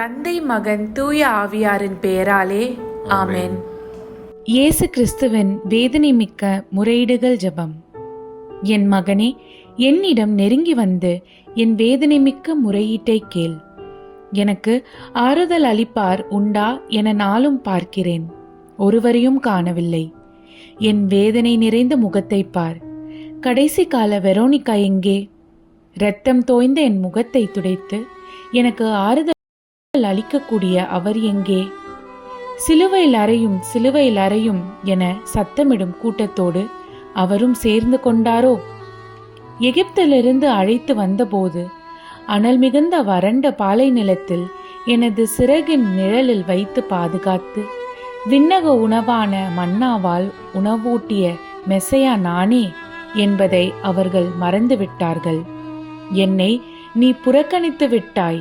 தந்தை மகன் தூய ஆவியாரின் பெயராலே ஆமென். இயேசு கிறிஸ்துவின் வேதனை மிக்க முறையீடுகள் ஜெபம். என் மகனே என்னிடம் நெருங்கி வந்து என் வேதனை மிக்க முறையீட்டை கேள். எனக்கு ஆறுதல் அளிப்பார் உண்டா என நாளும் பார்க்கிறேன். ஒருவரையும் காணவில்லை. என் வேதனை நிறைந்த முகத்தை பார். கடைசி கால வெரோனிகா எங்கே? இரத்தம் தோய்ந்த என் முகத்தை துடைத்து எனக்கு ஆறுதல் அளிக்கக்கூடிய அவர் எங்கே? சிலுவையில் அறையும் சிலுவையில் அறையும் என சத்தமிடும் கூட்டத்தோடு அவரும் சேர்ந்து கொண்டாரோ? எகிப்திலிருந்து அழைத்து வந்தபோது அனல் மிகுந்த வறண்ட பாலை நிலத்தில் எனது சிறகின் நிழலில் வைத்து பாதுகாத்து விண்ணக உணவான மன்னாவால் உணவூட்டிய மெசையா நானே என்பதை அவர்கள் மறந்துவிட்டார்கள். என்னை நீ புறக்கணித்து விட்டாய்.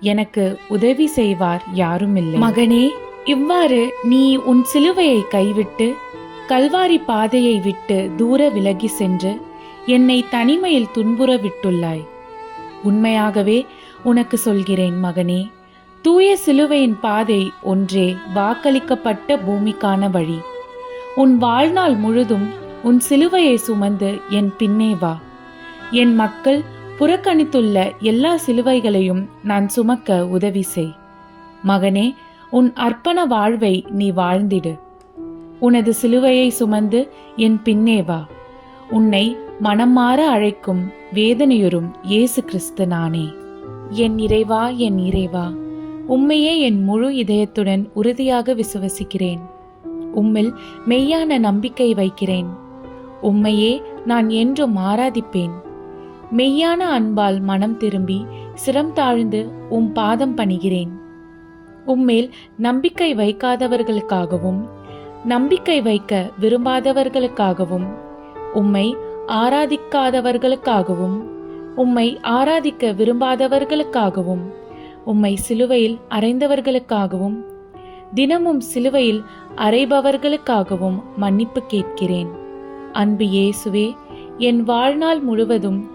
எனக்கு உதவி செய்வார் யாருமில்லை. மகனே இவ்வாறு நீ உன் சிலுவையை கைவிட்டு கல்வாரி பாதையை விட்டு தூர விலகி சென்று என்னை தனிமையில் துன்புற விட்டுள்ளாய். உண்மையாகவே உனக்கு சொல்கிறேன் மகனே தூய சிலுவையின் பாதை ஒன்றே வாக்களிக்கப்பட்ட பூமிக்கான வழி. உன் வாழ்நாள் முழுதும் உன் சிலுவையை சுமந்து என் பின்னே வா. என் மக்கள் புறக்கணித்துள்ள எல்லா சிலுவைகளையும் நான் சுமக்க உதவி செய். மகனே உன் அர்ப்பண வாழ்வை நீ வாழ்ந்திடு. உனது சிலுவையை சுமந்து என் பின்னே வா. உன்னை மனம் மாற அழைக்கும் வேதனையுறும் இயேசு கிறிஸ்து நானே. என் இறைவா என் இறைவா உம்மையே என் முழு இதயத்துடன் உறுதியாக விசுவசிக்கிறேன். உம்மில் மெய்யான நம்பிக்கை வைக்கிறேன். உம்மையே நான் என்றும் ஆராதிப்பேன். மெய்யான அன்பால் மனம் திரும்பி சிரம் தாழ்ந்து உம் பாதம் பணிகிறேன். உம்மேல் நம்பிக்கை வைக்காதவர்களுக்காகவும் நம்பிக்கை வைக்க விரும்பாதவர்களுக்காகவும் உம்மை ஆராதிக்காதவர்களுக்காகவும் உம்மை ஆராதிக்க விரும்பாதவர்களுக்காகவும் உம்மை சிலுவையில் அறைந்தவர்களுக்காகவும் தினமும் சிலுவையில் அறைபவர்களுக்காகவும் மன்னிப்பு கேட்கிறேன். அன்பு இயேசுவே என் வாழ்நாள் முழுவதும்